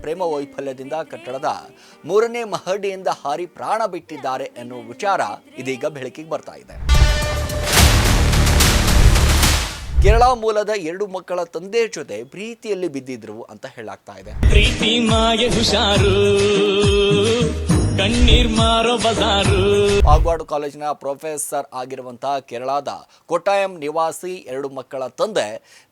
ಪ್ರೇಮ ವೈಫಲ್ಯದಿಂದ ಕಟ್ಟಡದ ಮೂರನೇ ಮಹಡಿಯಿಂದ ಹಾರಿ ಪ್ರಾಣ ಬಿಟ್ಟಿದ್ದಾರೆ ಎನ್ನುವ ವಿಚಾರ ಇದೀಗ ಬೆಳಕಿಗೆ ಬರ್ತಾ ಇದೆ. ಕೇರಳ ಮೂಲದ ಎರಡು ಮಕ್ಕಳ ತಂದೆ ಜೊತೆ ಪ್ರೀತಿಯಲ್ಲಿ ಬಿದ್ದಿದ್ರು ಅಂತ ಹೇಳಾಗ್ತಾ ಇದೆ. ಪ್ರೀತಿ ಮಾಯ ಹುಷಾರು. ಕಣ್ಣೀರ್ ಬಜಾರು. ಪಾಗ್ವಾಡ್ ಕಾಲೇಜಿನ ಪ್ರೊಫೆಸರ್ ಆಗಿರುವಂತಹ ಕೇರಳದ ಕೊಟ್ಟಾಯಂ ನಿವಾಸಿ ಎರಡು ಮಕ್ಕಳ ತಂದೆ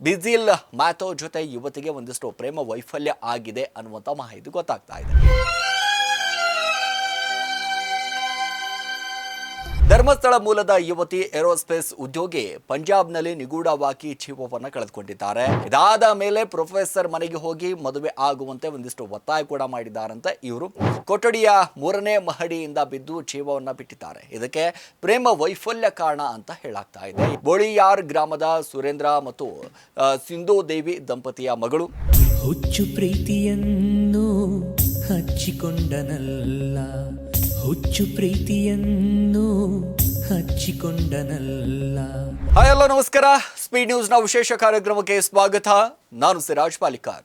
ಬಿಜಿಲ್ ಮ್ಯಾಥೋ ಜೊತೆ ಯುವತಿಗೆ ಒಂದಿಷ್ಟು ಪ್ರೇಮ ವೈಫಲ್ಯ ಆಗಿದೆ ಅನ್ನುವಂತ ಮಾಹಿತಿ ಗೊತ್ತಾಗ್ತಾ ಇದೆ. ಧರ್ಮಸ್ಥಳ ಮೂಲದ ಯುವತಿ ಏರೋಸ್ಪೇಸ್ ಉದ್ಯೋಗಿ ಪಂಜಾಬ್ನಲ್ಲಿ ನಿಗೂಢವಾಗಿ ಜೀವವನ್ನು ಕಳೆದುಕೊಂಡಿದ್ದಾರೆ. ಇದಾದ ಮೇಲೆ ಪ್ರೊಫೆಸರ್ ಮನೆಗೆ ಹೋಗಿ ಮದುವೆ ಆಗುವಂತೆ ಒಂದಿಷ್ಟು ಒತ್ತಾಯ ಕೂಡ ಮಾಡಿದ್ದಾರಂತೆ ಇವರು. ಕೊಠಡಿಯ ಮೂರನೇ ಮಹಡಿಯಿಂದ ಬಿದ್ದು ಜೀವವನ್ನ ಬಿಟ್ಟಿದ್ದಾರೆ. ಇದಕ್ಕೆ ಪ್ರೇಮ ವೈಫಲ್ಯ ಕಾರಣ ಅಂತ ಹೇಳಾಗ್ತಾ ಇದೆ. ಬೋಳಿಯಾರ್ ಗ್ರಾಮದ ಸುರೇಂದ್ರ ಮತ್ತು ಸಿಂಧೂ ದೇವಿ ದಂಪತಿಯ ಮಗಳು. ಹುಚ್ಚು ಪ್ರೀತಿಯನ್ನು ಹಚ್ಚಿಕೊಂಡನಲ್ಲ. ಹುಚ್ಚು ಪ್ರೀತಿಯನ್ನು ಹಚ್ಚಿಕೊಂಡನಲ್ಲ. ಹಾಯ್ ಹಲೋ ನಮಸ್ಕಾರ. ಸ್ಪೀಡ್ ನ್ಯೂಸ್ನ ವಿಶೇಷ ಕಾರ್ಯಕ್ರಮಕ್ಕೆ ಸ್ವಾಗತ. ನಾನು ಸಿರಾಜ್ ಪಾಲಿಕಾರ್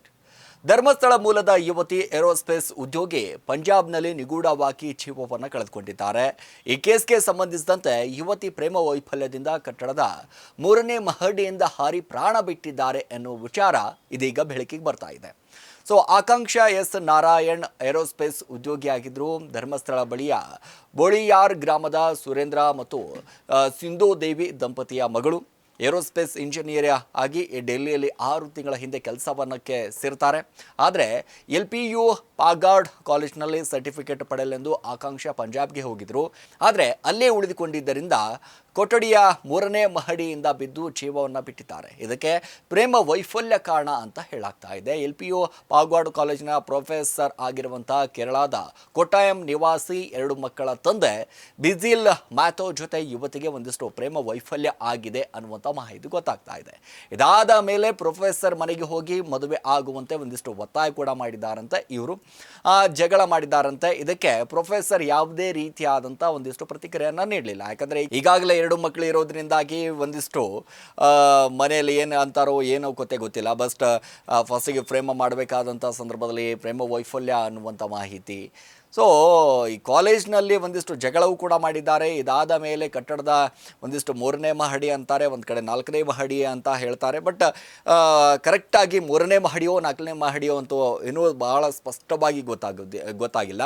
ಧರ್ಮಸ್ಥಳ ಮೂಲದ ಯುವತಿ ಏರೋಸ್ಪೇಸ್ ಉದ್ಯೋಗಿ ಪಂಜಾಬ್ನಲ್ಲಿ ನಿಗೂಢವಾಗಿ ಜೀವವನ್ನು ಕಳೆದುಕೊಂಡಿದ್ದಾರೆ. ಈ ಕೇಸ್ಗೆ ಸಂಬಂಧಿಸಿದಂತೆ ಯುವತಿ ಪ್ರೇಮ ವೈಫಲ್ಯದಿಂದ ಕಟ್ಟಡದ ಮೂರನೇ ಮಹಡಿಯಿಂದ ಹಾರಿ ಪ್ರಾಣ ಬಿಟ್ಟಿದ್ದಾರೆ ಎನ್ನುವ ವಿಚಾರ ಇದೀಗ ಬೆಳಕಿಗೆ ಬರ್ತಾ ಇದೆ. So Akanksha S. Narayan aerospace ಉದ್ಯೋಗಿಯಾಗಿದ್ದರು Dharmasthala ಬಳಿಯ ಬೋಳಿಯಾರ್ ಗ್ರಾಮದ ಸುರೇಂದ್ರ ಮತ್ತು ಸಿಂಧೂ ದೇವಿ ದಂಪತಿಯ ಮಗಳು. ಏರೋಸ್ಪೇಸ್ ಇಂಜಿನಿಯರ್ ಆಗಿ ಡೆಲ್ಲಿಯಲ್ಲಿ ಆರು ತಿಂಗಳ ಹಿಂದೆ ಕೆಲಸವನ್ನಕ್ಕೆ ಸೇರ್ತಾರೆ. ಆದರೆ ಎಲ್ ಪಿ ಯು ಪಾಗಾರ್ಡ್ ಕಾಲೇಜ್ನಲ್ಲಿ ಸರ್ಟಿಫಿಕೇಟ್ ಪಡೆಯಲೆಂದು ಆಕಾಂಕ್ಷ ಪಂಜಾಬ್ಗೆ ಹೋಗಿದ್ರು. ಆದರೆ ಅಲ್ಲೇ ಉಳಿದುಕೊಂಡಿದ್ದರಿಂದ ಕೊಠಡಿಯ ಮೂರನೇ ಮಹಡಿಯಿಂದ ಬಿದ್ದು ಜೀವವನ್ನು ಬಿಟ್ಟಿದ್ದಾರೆ. ಇದಕ್ಕೆ ಪ್ರೇಮ ವೈಫಲ್ಯ ಕಾರಣ ಅಂತ ಹೇಳಾಗ್ತಾ ಇದೆ. ಎಲ್ ಪಿ ಯು ಪಾಗ್ವಾಡ್ ಕಾಲೇಜಿನ ಪ್ರೊಫೆಸರ್ ಆಗಿರುವಂಥ ಕೇರಳದ ಕೊಟ್ಟಾಯಂ ನಿವಾಸಿ ಎರಡು ಮಕ್ಕಳ ತಂದೆ ಬಿಜಿಲ್ ಮ್ಯಾಥೋ ಜೊತೆ ಯುವತಿಗೆ ಒಂದಿಷ್ಟು ಪ್ರೇಮ ವೈಫಲ್ಯ ಆಗಿದೆ ಅನ್ನುವಂಥ ಮಾಹಿತಿ ಗೊತ್ತಾಗ್ತಾ ಇದೆ. ಇದಾದ ಮೇಲೆ ಪ್ರೊಫೆಸರ್ ಮನೆಗೆ ಹೋಗಿ ಮದುವೆ ಆಗುವಂತೆ ಒಂದಿಷ್ಟು ಒತ್ತಾಯ ಕೂಡ ಮಾಡಿದ್ದಾರಂತೆ ಇವರು. ಜಗಳ ಮಾಡಿದ್ದಾರಂತೆ. ಇದಕ್ಕೆ ಪ್ರೊಫೆಸರ್ ಯಾವುದೇ ರೀತಿಯಾದಂಥ ಒಂದಿಷ್ಟು ಪ್ರತಿಕ್ರಿಯೆಯನ್ನು ನೀಡಲಿಲ್ಲ. ಯಾಕಂದರೆ ಈಗಾಗಲೇ ಎರಡು ಮಕ್ಕಳು ಇರೋದ್ರಿಂದಾಗಿ ಒಂದಿಷ್ಟು ಮನೆಯಲ್ಲಿ ಏನು ಅಂತಾರೋ ಏನೋ ಗೊತ್ತೇ ಗೊತ್ತಿಲ್ಲ. ಬಸ್ಟ್ ಫಸ್ಟಿಗೆ ಪ್ರೇಮ ಮಾಡಬೇಕಾದಂಥ ಸಂದರ್ಭದಲ್ಲಿ ಪ್ರೇಮ ವೈಫಲ್ಯ ಅನ್ನುವಂಥ ಮಾಹಿತಿ ಸೊ ಈ ಕಾಲೇಜ್ನಲ್ಲಿ ಒಂದಿಷ್ಟು ಜಗಳವು ಕೂಡ ಮಾಡಿದ್ದಾರೆ. ಇದಾದ ಮೇಲೆ ಕಟ್ಟಡದ ಒಂದಿಷ್ಟು ಮೂರನೇ ಮಹಡಿ ಅಂತಾರೆ, ಒಂದು ಕಡೆ ನಾಲ್ಕನೇ ಮಹಡಿ ಅಂತ ಹೇಳ್ತಾರೆ. ಬಟ್ ಕರೆಕ್ಟಾಗಿ ಮೂರನೇ ಮಹಡಿಯೋ, ನಾಲ್ಕನೇ ಮಹಡಿಯೋ ಅಂತೂ ಇನ್ನೂ ಬಹಳ ಸ್ಪಷ್ಟವಾಗಿ ಗೊತ್ತಾಗೋದು ಗೊತ್ತಾಗಿಲ್ಲ.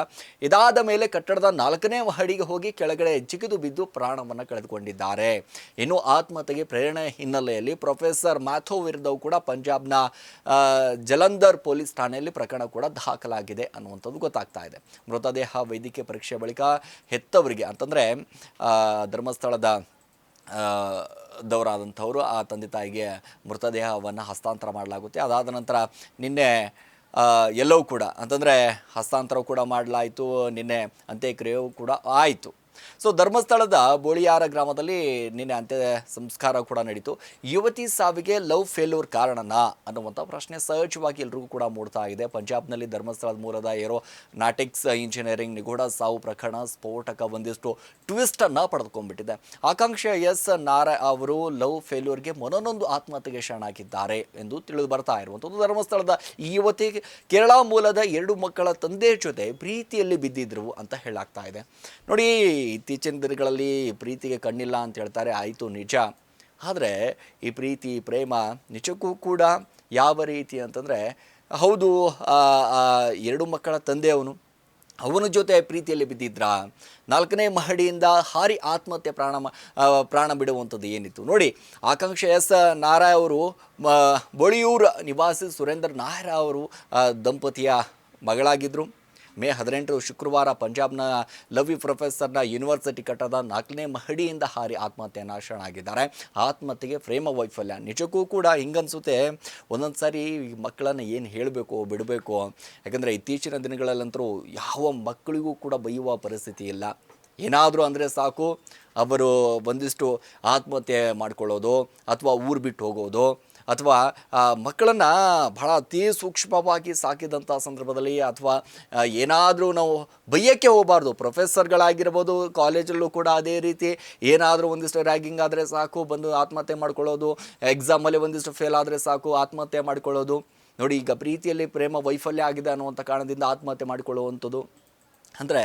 ಇದಾದ ಮೇಲೆ ಕಟ್ಟಡದ ನಾಲ್ಕನೇ ಮಹಡಿಗೆ ಹೋಗಿ ಕೆಳಗಡೆ ಜಿಗಿದು ಬಿದ್ದು ಪ್ರಾಣವನ್ನು ಕಳೆದುಕೊಂಡಿದ್ದಾರೆ. ಇನ್ನು ಆತ್ಮಹತ್ಯೆಗೆ ಪ್ರೇರಣೆ ಹಿನ್ನೆಲೆಯಲ್ಲಿ ಪ್ರೊಫೆಸರ್ ಮ್ಯಾಥೋ ವಿರುದ್ಧವು ಕೂಡ ಪಂಜಾಬ್ನ ಜಲಂಧರ್ ಪೊಲೀಸ್ ಠಾಣೆಯಲ್ಲಿ ಪ್ರಕರಣ ಕೂಡ ದಾಖಲಾಗಿದೆ ಅನ್ನುವಂಥದ್ದು ಗೊತ್ತಾಗ್ತಾ ಇದೆ. ಮೃತದೇಹ ವೈದ್ಯಕೀಯ ಪರೀಕ್ಷೆ ಬಳಿಕ ಹೆತ್ತವರಿಗೆ ಅಂತಂದರೆ ಧರ್ಮಸ್ಥಳದ ದವರಾದಂಥವರು, ಆ ತಂದೆ ತಾಯಿಗೆ ಮೃತದೇಹವನ್ನು ಹಸ್ತಾಂತರ ಮಾಡಲಾಗುತ್ತೆ. ಅದಾದ ನಂತರ ನಿನ್ನೆ ಎಲ್ಲವೂ ಕೂಡ, ಅಂತಂದರೆ ಹಸ್ತಾಂತರ ಕೂಡ ಮಾಡಲಾಯಿತು, ನಿನ್ನೆ ಅಂತ್ಯಕ್ರಿಯೆಯೂ ಕೂಡ ಆಯಿತು. ಸೊ ಧರ್ಮಸ್ಥಳದ ಬೋಳಿಯಾರ ಗ್ರಾಮದಲ್ಲಿ ನಿನ್ನೆ ಅಂತ್ಯ ಸಂಸ್ಕಾರ ಕೂಡ ನಡೀತು. ಯುವತಿ ಸಾವಿಗೆ ಲವ್ ಫೇಲ್ಯೂರ್ ಕಾರಣನಾ ಅನ್ನುವಂಥ ಪ್ರಶ್ನೆ ಸಹಜವಾಗಿ ಎಲ್ರಿಗೂ ಕೂಡ ಮೂಡ್ತಾ ಇದೆ. ಪಂಜಾಬ್ನಲ್ಲಿ ಧರ್ಮಸ್ಥಳದ ಮೂಲದ ಏರೋ ನಾಟಿಕ್ಸ್ ಇಂಜಿನಿಯರಿಂಗ್ ನಿಗೂಢ ಸಾವು ಪ್ರಕರಣ ಸ್ಫೋಟಕ ಒಂದಿಷ್ಟು ಟ್ವಿಸ್ಟನ್ನು ಪಡೆದುಕೊಂಡ್ಬಿಟ್ಟಿದೆ. ಆಕಾಂಕ್ಷ ಎಸ್ ನಾರ ಅವರು ಲವ್ ಫೇಲ್ಯೂರ್ಗೆ ಮೊನನೊಂದು ಆತ್ಮಹತ್ಯೆಗೆ ಶರಣಾಗಿದ್ದಾರೆ ಎಂದು ತಿಳಿದು ಬರ್ತಾ ಇರುವಂಥದ್ದು. ಧರ್ಮಸ್ಥಳದ ಈ ಯುವತಿ ಕೇರಳ ಮೂಲದ ಎರಡು ಮಕ್ಕಳ ತಂದೆ ಜೊತೆ ಪ್ರೀತಿಯಲ್ಲಿ ಬಿದ್ದಿದ್ರು ಅಂತ ಹೇಳಾಗ್ತಾ ಇದೆ. ನೋಡಿ ಇತ್ತೀಚಿನ ದಿನಗಳಲ್ಲಿ ಪ್ರೀತಿಗೆ ಕಣ್ಣಿಲ್ಲ ಅಂತ ಹೇಳ್ತಾರೆ. ಆಯಿತು, ನಿಜ. ಆದರೆ ಈ ಪ್ರೀತಿ, ಪ್ರೇಮ ನಿಜಕ್ಕೂ ಕೂಡ ಯಾವ ರೀತಿ ಅಂತಂದರೆ, ಹೌದು ಎರಡು ಮಕ್ಕಳ ತಂದೆ ಅವನು. ಅವನ ಜೊತೆ ಪ್ರೀತಿಯಲ್ಲಿ ಬಿದ್ದಿದ್ರ ನಾಲ್ಕನೇ ಮಹಡಿಯಿಂದ ಹಾರಿ ಆತ್ಮಹತ್ಯೆ ಪ್ರಾಣ ಪ್ರಾಣ ಬಿಡುವಂಥದ್ದು ಏನಿತ್ತು. ನೋಡಿ, ಆಕಾಂಕ್ಷ ಎಸ್ ನಾರಾಯ ಅವರು ಬೊಳಿಯೂರು ನಿವಾಸಿ ಸುರೇಂದ್ರ ನಾಯರ ಅವರು ದಂಪತಿಯ ಮಗಳಾಗಿದ್ದರು ಮೇ ಹದಿನೆಂಟು ಶುಕ್ರವಾರ ಪಂಜಾಬ್ನ ಲವಿ ಪ್ರೊಫೆಸರ್ನ ಯೂನಿವರ್ಸಿಟಿ ಕಟ್ಟದ ನಾಲ್ಕನೇ ಮಹಡಿಯಿಂದ ಹಾರಿ ಆತ್ಮಹತ್ಯೆಯನ್ನು ಶರಣಾಗಿದ್ದಾರೆ ಆತ್ಮಹತ್ಯೆಗೆ ಪ್ರೇಮ ವೈಫಲ್ಯ. ನಿಜಕ್ಕೂ ಕೂಡ ಹಿಂಗನ್ಸುತ್ತೆ. ಒಂದೊಂದು ಸಾರಿ ಮಕ್ಕಳನ್ನು ಏನು ಹೇಳಬೇಕು, ಬಿಡಬೇಕು, ಯಾಕಂದರೆ ಇತ್ತೀಚಿನ ದಿನಗಳಲ್ಲಂತರೂ ಯಾವ ಮಕ್ಕಳಿಗೂ ಕೂಡ ಬೈಯುವ ಪರಿಸ್ಥಿತಿ ಇಲ್ಲ. ಏನಾದರೂ ಅಂದರೆ ಸಾಕು, ಅವರು ಒಂದಿಷ್ಟು ಆತ್ಮಹತ್ಯೆ ಮಾಡ್ಕೊಳ್ಳೋದು, ಅಥವಾ ಊರು ಬಿಟ್ಟು ಹೋಗೋದು ಅಥವಾ ಮಕ್ಕಳನ್ನು ಬಹಳ ಅತಿ ಸೂಕ್ಷ್ಮವಾಗಿ ಸಾಕಿದಂಥ ಸಂದರ್ಭದಲ್ಲಿ ಅಥವಾ ಏನಾದರೂ ನಾವು ಬೈಯಕ್ಕೆ ಹೋಗಬಾರ್ದು. ಪ್ರೊಫೆಸರ್ಗಳಾಗಿರ್ಬೋದು, ಕಾಲೇಜಲ್ಲೂ ಕೂಡ ಅದೇ ರೀತಿ ಏನಾದರೂ ಒಂದಿಷ್ಟು ರ್ಯಾಗಿಂಗ್ ಆದರೆ ಸಾಕು, ಬಂದು ಆತ್ಮಹತ್ಯೆ ಮಾಡ್ಕೊಳ್ಳೋದು ಎಕ್ಸಾಮಲ್ಲಿ ಒಂದಿಷ್ಟು ಫೇಲ್ ಆದರೆ ಸಾಕು, ಆತ್ಮಹತ್ಯೆ ಮಾಡ್ಕೊಳ್ಳೋದು. ನೋಡಿ, ಈಗ ಪ್ರೀತಿಯಲ್ಲಿ ಪ್ರೇಮ ವೈಫಲ್ಯ ಆಗಿದೆ ಅನ್ನುವಂಥ ಕಾರಣದಿಂದ ಆತ್ಮಹತ್ಯೆ ಮಾಡಿಕೊಳ್ಳುವಂಥದ್ದು. ಅಂದರೆ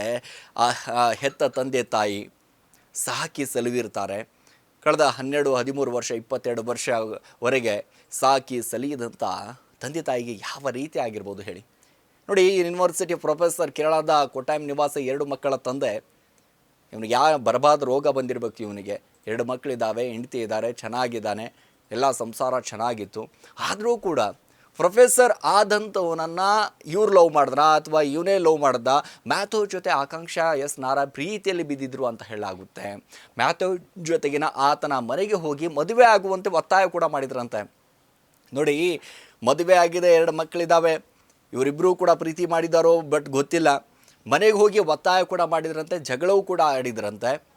ಆ, ಹೆತ್ತ ತಂದೆ ತಾಯಿ ಸಾಕಿ ಸಲುವಿರ್ತಾರೆ. ಕಳೆದ ಹನ್ನೆರಡು, ಹದಿಮೂರು ವರ್ಷ, ಇಪ್ಪತ್ತೆರಡು ವರ್ಷವರೆಗೆ ಸಾಕಿ ಸಲಿಯದಂಥ ತಂದೆ ತಾಯಿಗೆ ಯಾವ ರೀತಿ ಆಗಿರ್ಬೋದು ಹೇಳಿ. ನೋಡಿ ಯೂನಿವರ್ಸಿಟಿ ಪ್ರೊಫೆಸರ್ ಕೇರಳದ ಕೊಟ್ಟಾಯಂ ನಿವಾಸ ಎರಡು ಮಕ್ಕಳ ತಂದೆ, ಇವನಿಗೆ ಯಾವ ಬರಬಾದ ರೋಗ ಬಂದಿರಬೇಕು ಇವನಿಗೆ. ಎರಡು ಮಕ್ಕಳಿದ್ದಾವೆ, ಹೆಂಡತಿ ಇದ್ದಾರೆ, ಚೆನ್ನಾಗಿದ್ದಾನೆ, ಎಲ್ಲ ಸಂಸಾರ ಚೆನ್ನಾಗಿತ್ತು. ಆದರೂ ಕೂಡ ಪ್ರೊಫೆಸರ್ ಆದಂಥವನನ್ನು ಇವ್ರು ಲವ್ ಮಾಡಿದ್ರ ಅಥವಾ ಇವನೇ ಲವ್ ಮಾಡ್ದ ಮ್ಯಾಥೋ ಜೊತೆ ಆಕಾಂಕ್ಷಾ ಎಸ್ ನಾರಾ ಪ್ರೀತಿಯಲ್ಲಿ ಬಿದ್ದಿದ್ರು ಅಂತ ಹೇಳಾಗುತ್ತೆ. ಮ್ಯಾಥೋ ಜೊತೆಗಿನ ಆತನ ಮನೆಗೆ ಹೋಗಿ ಮದುವೆ ಆಗುವಂತೆ ಒತ್ತಾಯ ಕೂಡ ಮಾಡಿದ್ರಂತೆ. ನೋಡಿ, ಮದುವೆ ಆಗಿದೆ, ಎರಡು ಮಕ್ಕಳಿದ್ದಾವೆ ಇವರಿಬ್ಬರೂ ಕೂಡ ಪ್ರೀತಿ ಮಾಡಿದಾರೋ, ಬಟ್ ಗೊತ್ತಿಲ್ಲ. ಮನೆಗೆ ಹೋಗಿ ಒತ್ತಾಯ ಕೂಡ ಮಾಡಿದ್ರಂತೆ, ಜಗಳವೂ ಕೂಡ ಆಡಿದ್ರಂತೆ.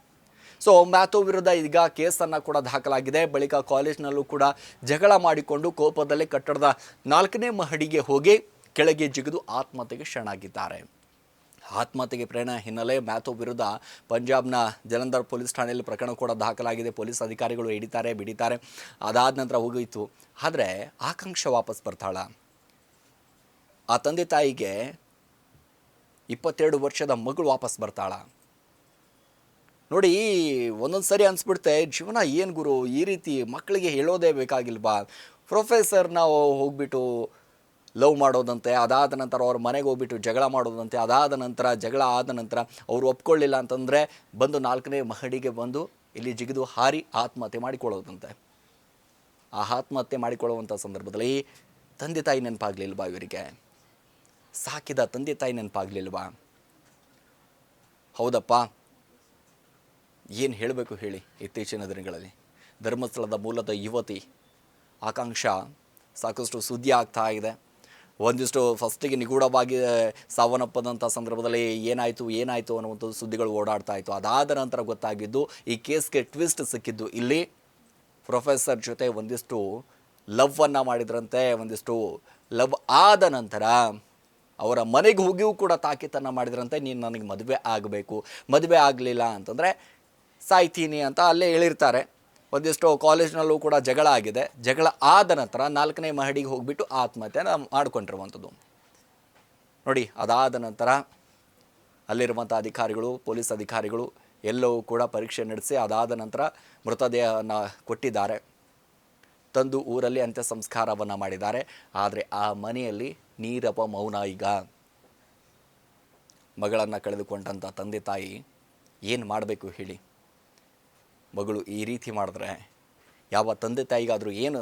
ಸೊ ಮ್ಯಾಥೋ ವಿರುದ್ಧ ಈಗ ಕೇಸನ್ನು ಕೂಡ ದಾಖಲಾಗಿದೆ. ಬಳಿಕ ಕಾಲೇಜ್ನಲ್ಲೂ ಕೂಡ ಜಗಳ ಮಾಡಿಕೊಂಡು ಕೋಪದಲ್ಲಿ ಕಟ್ಟಡದ ನಾಲ್ಕನೇ ಮಹಡಿಗೆ ಹೋಗಿ ಕೆಳಗೆ ಜಿಗಿದು ಆತ್ಮಹತ್ಯೆಗೆ ಶರಣಾಗಿದ್ದಾರೆ. ಆತ್ಮಹತ್ಯೆಗೆ ಪ್ರೇರಣೆ ಹಿನ್ನೆಲೆ ಮ್ಯಾಥೋ ವಿರುದ್ಧ ಪಂಜಾಬ್ನ ಜಲಂಧರ್ ಪೊಲೀಸ್ ಠಾಣೆಯಲ್ಲಿ ಪ್ರಕರಣ ಕೂಡ ದಾಖಲಾಗಿದೆ. ಪೊಲೀಸ್ ಅಧಿಕಾರಿಗಳು ಹಿಡಿತಾರೆ, ಬಿಡಿತಾರೆ. ಅದಾದ ನಂತರ ಹೋಗೋಯಿತು. ಆದರೆ ಆಕಾಂಕ್ಷ ವಾಪಸ್ ಬರ್ತಾಳ. ಆ ತಂದೆ ತಾಯಿಗೆ ಇಪ್ಪತ್ತೆರಡು ವರ್ಷದ ಮಗಳು ವಾಪಸ್ ಬರ್ತಾಳ. ನೋಡಿ, ಒಂದೊಂದು ಸರಿ ಅನ್ಸ್ಬಿಡ್ತೆ ಜೀವನ ಏನು ಗುರು? ಈ ರೀತಿ ಮಕ್ಕಳಿಗೆ ಹೇಳೋದೇ ಬೇಕಾಗಿಲ್ವಾ? ಪ್ರೊಫೆಸರ್ ನಾವು ಹೋಗ್ಬಿಟ್ಟು ಲವ್ ಮಾಡೋದಂತೆ, ಅದಾದ ನಂತರ ಅವ್ರ ಮನೆಗೆ ಹೋಗ್ಬಿಟ್ಟು ಜಗಳ ಮಾಡೋದಂತೆ, ಅದಾದ ನಂತರ ಜಗಳ ಆದ ನಂತರ ಅವರು ಒಪ್ಕೊಳ್ಳಿಲ್ಲ ಅಂತಂದರೆ ಬಂದು ನಾಲ್ಕನೇ ಮಹಡಿಗೆ ಬಂದು ಇಲ್ಲಿ ಜಿಗಿದು ಹಾರಿ ಆತ್ಮಹತ್ಯೆ ಮಾಡಿಕೊಳ್ಳೋದಂತೆ. ಆ ಆತ್ಮಹತ್ಯೆ ಮಾಡಿಕೊಳ್ಳುವಂಥ ಸಂದರ್ಭದಲ್ಲಿ, ತಂದೆ ತಾಯಿ ನೆನಪಾಗ್ಲಿಲ್ವಾ ಇವರಿಗೆ? ಸಾಕಿದ ತಂದೆ ತಾಯಿ ನೆನಪಾಗ್ಲಿಲ್ವಾ? ಹೌದಪ್ಪ ಏನು ಹೇಳಬೇಕು ಹೇಳಿ ಇತ್ತೀಚಿನ ದಿನಗಳಲ್ಲಿ? ಧರ್ಮಸ್ಥಳದ ಮೂಲದ ಯುವತಿ ಆಕಾಂಕ್ಷ ಸಾಕಷ್ಟು ಸುದ್ದಿ ಆಗ್ತಾ ಇದೆ. ಒಂದಿಷ್ಟು ಫಸ್ಟಿಗೆ ನಿಗೂಢವಾಗಿ ಸಾವನ್ನಪ್ಪದಂಥ ಸಂದರ್ಭದಲ್ಲಿ ಏನಾಯಿತು ಏನಾಯಿತು ಅನ್ನುವಂಥ ಸುದ್ದಿಗಳು ಓಡಾಡ್ತಾ ಇತ್ತು. ಅದಾದ ನಂತರ ಗೊತ್ತಾಗಿದ್ದು, ಈ ಕೇಸ್ಗೆ ಟ್ವಿಸ್ಟ್ ಸಿಕ್ಕಿದ್ದು ಇಲ್ಲಿ ಪ್ರೊಫೆಸರ್ ಜೊತೆ ಒಂದಿಷ್ಟು ಲವ್ವನ್ನು ಮಾಡಿದ್ರಂತೆ, ಒಂದಿಷ್ಟು ಲವ್ ಆದ ನಂತರ ಅವರ ಮನೆಗೆ ಹೋಗಿಯೂ ಕೂಡ ತಾಕೀತನ್ನು ಮಾಡಿದ್ರಂತೆ. ನೀನು ನನಗೆ ಮದುವೆ ಆಗಬೇಕು. ಮದುವೆ ಆಗಲಿಲ್ಲ ಅಂತಂದರೆ ಸಾಯ್ತೀನಿ ಅಂತ ಅಲ್ಲೇ ಹೇಳಿರ್ತಾರೆ. ಒಂದಿಷ್ಟು ಕಾಲೇಜ್ನಲ್ಲೂ ಕೂಡ ಜಗಳ ಆಗಿದೆ. ಜಗಳ ಆದ ನಂತರ ನಾಲ್ಕನೇ ಮಹಡಿಗೆ ಹೋಗಿಬಿಟ್ಟು ಆತ್ಮಹತ್ಯೆನ ಮಾಡಿಕೊಂಡಿರುವಂಥದ್ದು. ನೋಡಿ, ಅದಾದ ನಂತರ ಅಲ್ಲಿರುವಂಥ ಅಧಿಕಾರಿಗಳು, ಪೊಲೀಸ್ ಅಧಿಕಾರಿಗಳು ಎಲ್ಲವೂ ಕೂಡ ಪರೀಕ್ಷೆ ನಡೆಸಿ ಅದಾದ ನಂತರ ಮೃತದೇಹವನ್ನು ಕೊಟ್ಟಿದ್ದಾರೆ. ತಂದು ಊರಲ್ಲಿ ಅಂತ್ಯ ಸಂಸ್ಕಾರವನ್ನು ಮಾಡಿದ್ದಾರೆ. ಆದರೆ ಆ ಮನೆಯಲ್ಲಿ ನೀರಪ ಮೌನ ಈಗ. ಮಗಳನ್ನು ಕಳೆದುಕೊಂಡಂಥ ತಂದೆ ತಾಯಿ ಏನು ಮಾಡಬೇಕು ಹೇಳಿ. ಮಗಳು ಈ ರೀತಿ ಮಾಡಿದ್ರೆ ಯಾವ ತಂದೆ ತಾಯಿಗಾದರೂ ಏನು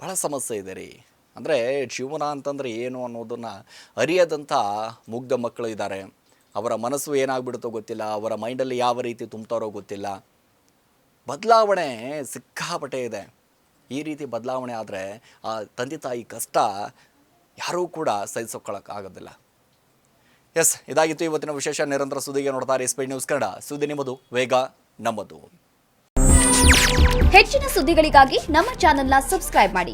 ಭಾಳ ಸಮಸ್ಯೆ ಇದೆ ರೀ. ಅಂದರೆ ಜೀವನ ಅಂತಂದರೆ ಏನು ಅನ್ನೋದನ್ನು ಅರಿಯದಂಥ ಮುಗ್ಧ ಮಕ್ಕಳು ಇದ್ದಾರೆ. ಅವರ ಮನಸ್ಸು ಏನಾಗ್ಬಿಡುತ್ತೋ ಗೊತ್ತಿಲ್ಲ, ಅವರ ಮೈಂಡಲ್ಲಿ ಯಾವ ರೀತಿ ತುಂಬ್ತಾರೋ ಗೊತ್ತಿಲ್ಲ. ಬದಲಾವಣೆ ಸಿಕ್ಕಾಪಟ್ಟೆ ಇದೆ. ಈ ರೀತಿ ಬದಲಾವಣೆ ಆದರೆ ಆ ತಂದೆ ತಾಯಿ ಕಷ್ಟ ಯಾರೂ ಕೂಡ ಸಹಿಸ್ಕೊಳ್ಳೋಕ್ಕಾಗೋದಿಲ್ಲ ಎಸ್, ಇದಾಗಿತ್ತು ಇವತ್ತಿನ ವಿಶೇಷ ನಿರಂತರ ಸುದ್ದಿಗೆ ನೋಡ್ತಾರೆ ಸ್ಪೀಡ್ ನ್ಯೂಸ್ ಕನ್ನಡ. ಸುದ್ದಿ ನಿಮ್ಮದು, ವೇಗ ನಮ್ಮದು. ಹೆಚ್ಚಿನ ಸುದ್ದಿಗಳಿಗಾಗಿ ನಮ್ಮ ಚಾನೆಲ್ನ ಸಬ್ಸ್ಕ್ರೈಬ್ ಮಾಡಿ.